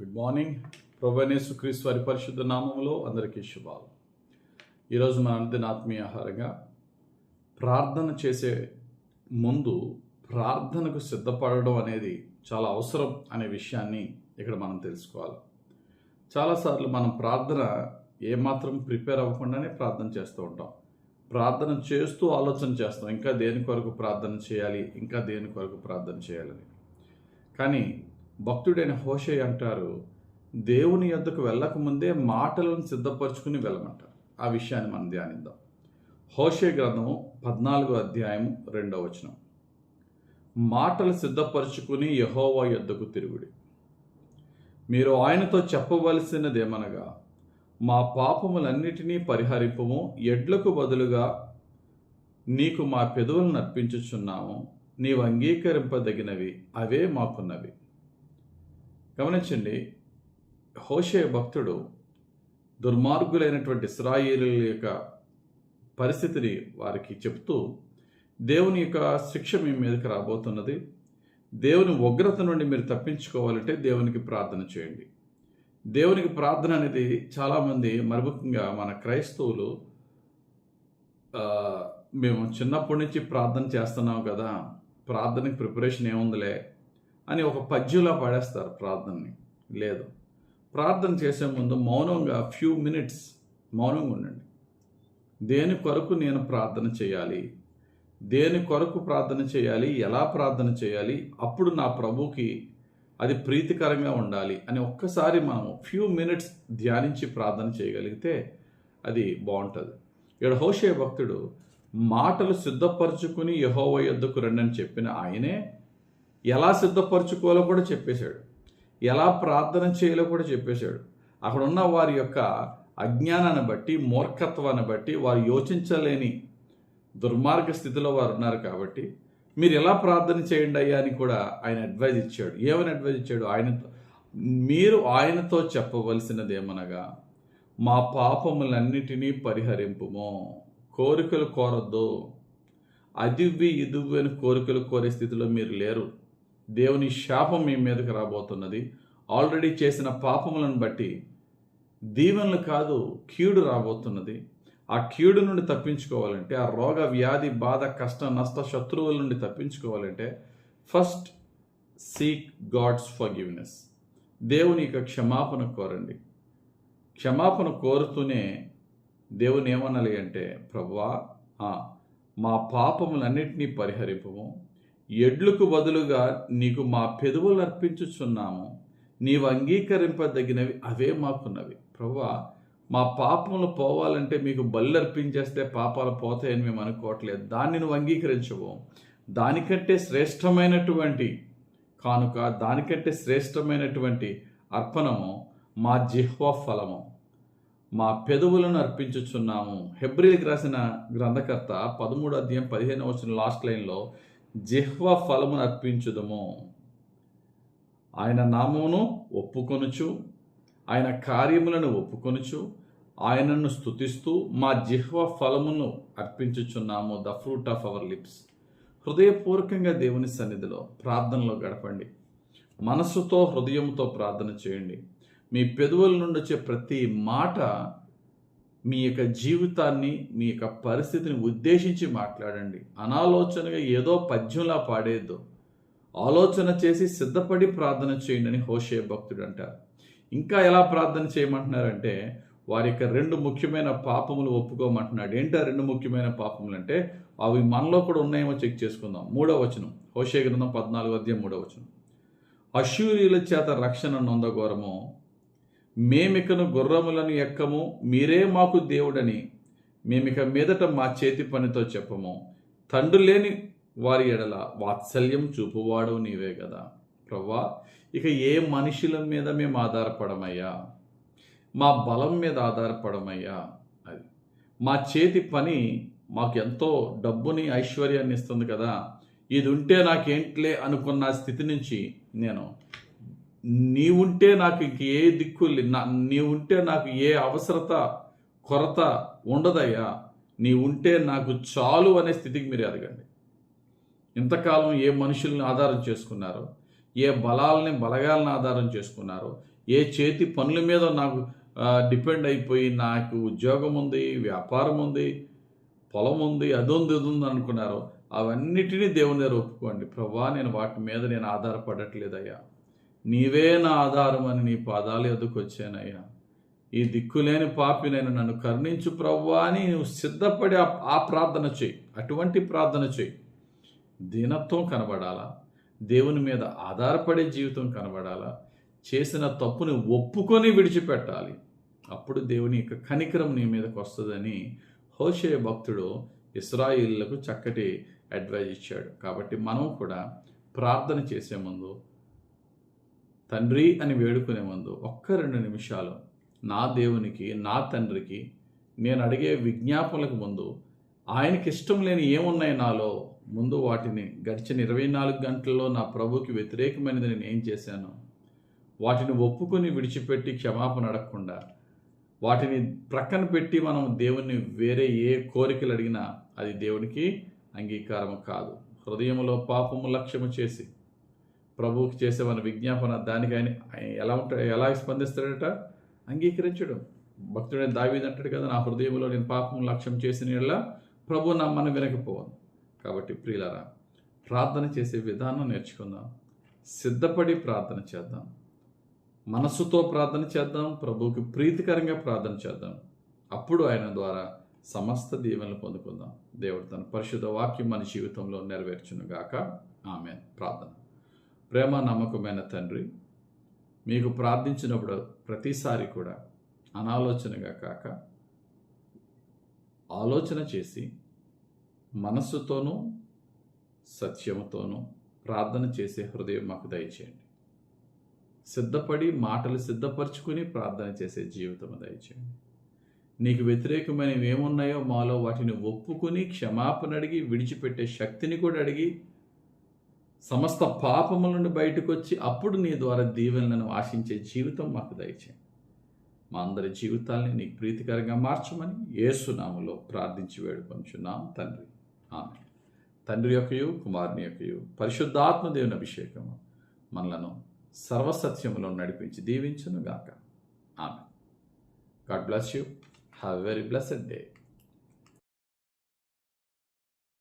Good morning ప్రభనేసు క్రీస్తు వారి పరిశుద్ధ నామంలో అందరికీ శుభాలు. ఈరోజు మన అనుదిన ఆత్మీయ ఆహారంగా ప్రార్థన చేసే ముందు ప్రార్థనకు సిద్ధపడడం అనేది చాలా అవసరం అనే విషయాన్ని ఇక్కడ మనం తెలుసుకోవాలి. చాలాసార్లు మనం ప్రార్థన ఏమాత్రం ప్రిపేర్ అవ్వకుండానే ప్రార్థన చేస్తూ ఉంటాం. ప్రార్థన చేస్తూ ఆలోచన చేస్తాం. ఇంకా దేని కొరకు ప్రార్థన చేయాలి? ఇంకా దేని కొరకు ప్రార్థన చేయాలని. కానీ భక్తుడైన హోషే అంటారు దేవుని యొద్దకు వెళ్ళకముందే మాటలను సిద్ధపరచుకుని వెళ్ళమంటారు ఆ విషయాన్ని మనం ధ్యానిద్దాం. హోషే గ్రంథము పద్నాలుగో అధ్యాయం రెండవ వచనం. మాటలు సిద్ధపరచుకుని యహోవా యొద్దకు తిరుగుడి. మీరు ఆయనతో చెప్పవలసినదేమనగా మా పాపములన్నిటినీ పరిహరింపము. ఎడ్లకు బదులుగా నీకు మా పెదవులను అర్పించుచున్నాము నీవు అంగీకరింపదగినవి అవే మాకున్నవి. గమనించండి హోషే భక్తుడు దుర్మార్గులైనటువంటి ఇస్రాయేలు యొక్క పరిస్థితిని వారికి చెప్తూ దేవుని యొక్క శిక్ష మీ మీదకి రాబోతున్నది. దేవుని ఉగ్రత నుండి మీరు తప్పించుకోవాలంటే దేవునికి ప్రార్థన చేయండి. దేవునికి ప్రార్థన అనేది చాలామంది మరిముఖ్యంగా మన క్రైస్తవులు మేము చిన్నప్పటి నుంచి ప్రార్థన చేస్తున్నాం కదా ప్రార్థనకి ప్రిపరేషన్ ఏముందిలే అని ఒక పద్యులా పడేస్తారు ప్రార్థనని. లేదు. ప్రార్థన చేసే ముందు మౌనంగా ఫ్యూ మినిట్స్ మౌనంగా ఉండండి. దేని కొరకు నేను ప్రార్థన చేయాలి? దేని కొరకు ప్రార్థన చేయాలి? ఎలా ప్రార్థన చేయాలి? అప్పుడు నా ప్రభుకి అది ప్రీతికరంగా ఉండాలి అని ఒక్కసారి మనం ఫ్యూ మినిట్స్ ధ్యానించి ప్రార్థన చేయగలిగితే అది బాగుంటుంది. ఇక్కడ హోషే భక్తుడు మాటలు సిద్ధపరచుకుని యహోవ యొద్దకు రండి అని చెప్పిన ఆయనే ఎలా సిద్ధపరచుకోవాలో కూడా చెప్పేశాడు. ఎలా ప్రార్థన చేయాలో కూడా చెప్పేశాడు. అక్కడ ఉన్న వారి యొక్క అజ్ఞానాన్ని బట్టి మూర్ఖత్వాన్ని బట్టి వారు యోచించలేని దుర్మార్గ స్థితిలో వారు ఉన్నారు కాబట్టి మీరు ఎలా ప్రార్థన చేయండి అయ్యా అని కూడా ఆయన అడ్వైజ్ ఇచ్చాడు. ఏమని అడ్వైజ్ ఇచ్చాడు? ఆయనతో మీరు ఆయనతో చెప్పవలసినది ఏమనగా మా పాపములన్నిటినీ పరిహరింపుము. కోరికలు కోరద్దు. అదివ్వి ఇదివ్వి అని కోరికలు కోరే స్థితిలో మీరు లేరు. దేవుని శాపం మీ మీదకి రాబోతున్నది. ఆల్రెడీ చేసిన పాపములను బట్టి దీవెనలు కాదు కీడు రాబోతున్నది. ఆ కీడు నుండి తప్పించుకోవాలంటే ఆ రోగ వ్యాధి బాధ కష్ట నష్ట శత్రువుల నుండి తప్పించుకోవాలంటే ఫస్ట్ సీక్ గాడ్స్ ఫర్గివ్నెస్ దేవుని యొక్క క్షమాపణ కోరండి. క్షమాపణ కోరుతూనే దేవుని ఏమనాలి అంటే ప్రభువా మా పాపములన్నింటినీ పరిహరింపము. ఎడ్లకు బదులుగా నీకు మా పెదవులు అర్పించుచున్నాము. నీవు అంగీకరింపదగినవి అవే మాకున్నవి. ప్రభా మా పాపములు పోవాలంటే మీకు బళ్ళు అర్పించేస్తే పాపాలు పోతాయని మేము అనుకోవట్లేదు. దాన్ని నువ్వు అంగీకరించవు దానికంటే శ్రేష్టమైనటువంటి కానుక దానికంటే శ్రేష్టమైనటువంటి అర్పణము మా జిహ్వ ఫలము. మా పెదవులను అర్పించుచున్నాము. హెబ్రిల్కి రాసిన గ్రంథకర్త పదమూడు అధ్యాయం పదిహేను వచ్చిన లాస్ట్ లైన్లో జిహ్వ ఫలమును అర్పించుదము. ఆయన నామమును ఒప్పుకొనుచు ఆయన కార్యములను ఒప్పుకొనుచు ఆయనను స్తుతిస్తూ మా జిహ్వ ఫలమును అర్పించుచున్నాము. The fruit of our lips హృదయపూర్వకంగా దేవుని సన్నిధిలో ప్రార్థనలో గడపండి. మనస్సుతో హృదయంతో ప్రార్థన చేయండి. మీ పెదవుల నుండి వచ్చే ప్రతి మాట మీ యొక్క జీవితాన్ని మీ యొక్క పరిస్థితిని ఉద్దేశించి మాట్లాడండి. అనాలోచనగా ఏదో పద్యంలా పాడేద్దు. ఆలోచన చేసి సిద్ధపడి ప్రార్థన చేయండి అని హోషే భక్తుడు అంటారు. ఇంకా ఎలా ప్రార్థన చేయమంటున్నారంటే వారి యొక్క రెండు ముఖ్యమైన పాపములు ఒప్పుకోమంటున్నాడు. ఏంటో రెండు ముఖ్యమైన పాపములు అంటే అవి మనలో కూడా ఉన్నాయేమో చెక్ చేసుకుందాం. మూడో వచనం. హోషే గ్రంథం పద్నాలుగు అధ్యాయం మూడో వచనం. అశూరియుల చేత రక్షణ నొందగోరము మేమికను గుర్రములను ఎక్కము మీరే మాకు దేవుడని. మేమిక మీదట మా చేతి పనితో చెప్పము. తండ్రి లేని వారి ఎడల వాత్సల్యం చూపువాడు నీవే కదా ప్రవ్వా ఇక ఏ మనుషుల మీద మేము ఆధారపడమయ్యా? మా బలం మీద ఆధారపడమయ్యా? అది. మా చేతి పని మాకు ఎంతో డబ్బుని ఐశ్వర్యాన్ని ఇస్తుంది కదా. ఇది ఉంటే నాకేంట్లే అనుకున్న స్థితి నుంచి నేను నీవుంటే నాకు ఇంక ఏ దిక్కు లే- నా నీవుంటే నాకు ఏ అవసరత కొరత ఉండదయ్యా. నీవుంటే నాకు చాలు అనే స్థితికి మీరు ఎదగండి. ఇంతకాలం ఏ మనుషుల్ని ఆధారం చేసుకున్నారు ఏ బలాలని బలగాలను ఆధారం చేసుకున్నారో ఏ చేతి పనుల మీద నాకు డిపెండ్ అయిపోయి నాకు ఉద్యోగం ఉంది వ్యాపారం ఉంది పొలం ఉంది అదొంది ఉంది అనుకున్నారు ఉంది అనుకున్నారో అవన్నిటినీ దేవుని దగ్గర ఒప్పుకోండి. ప్రభా నేను వాటి మీద నేను ఆధారపడట్లేదయ్యా. నీవే నా ఆధారం అని నీ పాదాలు ఎదుకొచ్చానయ్యా ఈ దిక్కులేని పాపినైన నన్ను కరుణించు ప్రవ్వా అని నువ్వు సిద్ధపడి ఆ- ప్రార్థన చేయి. అటువంటి ప్రార్థన చేయి. దీనత్వం కనబడాలా? దేవుని మీద ఆధారపడే జీవితం కనబడాలా? చేసిన తప్పుని ఒప్పుకొని విడిచిపెట్టాలి. అప్పుడు దేవుని యొక్క కనికరం నీ మీదకు వస్తుందని హోషే భక్తుడు ఇస్రాయిళ్ళకు చక్కటి అడ్వైజ్ ఇచ్చాడు. కాబట్టి మనం కూడా ప్రార్థన చేసే ముందు తండ్రి అని వేడుకునే ముందు ఒక్క రెండు నిమిషాలు నా దేవునికి నా తండ్రికి నేను అడిగే విజ్ఞాపనలకు ముందు ఆయనకి ఇష్టం లేని ఏమున్నాయి నాలో? ముందు వాటిని గడిచిన ఇరవై నాలుగు గంటల్లో నా ప్రభుకి వ్యతిరేకమైనది నేను ఏం చేశాను? వాటిని ఒప్పుకొని విడిచిపెట్టి క్షమాపణ అడగకుండా వాటిని ప్రక్కన పెట్టి మనం దేవుణ్ణి వేరే ఏ కోరికలు అడిగినా అది దేవునికి అంగీకారం కాదు. హృదయంలో పాపము లక్ష్యము చేసి ప్రభువుకి చేసేవన్న విజ్ఞాపన దానికి ఆయన ఆయన ఎలా ఉంటాడు ఎలా స్పందిస్తాడట? అంగీకరించడం. భక్తుడే దావీది అంటాడు కదా నా హృదయంలో నేను పాపం లక్ష్యం చేసిన యెడల ప్రభు నమ్మని వినకపోవను. కాబట్టి ప్రియులరా ప్రార్థన చేసే విధానం నేర్చుకుందాం. సిద్ధపడి ప్రార్థన చేద్దాం. మనస్సుతో ప్రార్థన చేద్దాం. ప్రభువుకి ప్రీతికరంగా ప్రార్థన చేద్దాం. అప్పుడు ఆయన ద్వారా సమస్త దీవెనలు పొందుకుందాం. దేవుడు తన పరిశుద్ధ వాక్యం మన జీవితంలో నెరవేర్చునుగాక. ఆమె ప్రార్థన. ప్రేమ నమ్మకమైన తండ్రి మీకు ప్రార్థించినప్పుడు ప్రతిసారి కూడా అనాలోచనగా కాక ఆలోచన చేసి మనస్సుతోనూ సత్యముతోనూ ప్రార్థన చేసే హృదయం మాకు దయచేయండి. సిద్ధపడి మాటలు సిద్ధపరచుకుని ప్రార్థన చేసే జీవితం దయచేయండి. నీకు వ్యతిరేకమైనవి ఏమున్నాయో మాలో వాటిని ఒప్పుకుని క్షమాపణ అడిగి విడిచిపెట్టే శక్తిని కూడా అడిగి సమస్త పాపముల నుండి బయటకు వచ్చి అప్పుడు నీ ద్వారా దీవెనలను ఆశించే జీవితం మాకు దయచేయండి మా అందరి జీవితాల్ని నీకు ప్రీతికరంగా మార్చమని ఏసునాములో ప్రార్థించి వేడుకొంచున్నాం తండ్రి. ఆమె తండ్రి యొక్కయు కుమారుని యొక్కయు పరిశుద్ధాత్మ దేవుని అభిషేకము మనలను సర్వసత్యములో నడిపించి దీవించును గాక ఆమె God bless you. Have very blessed day.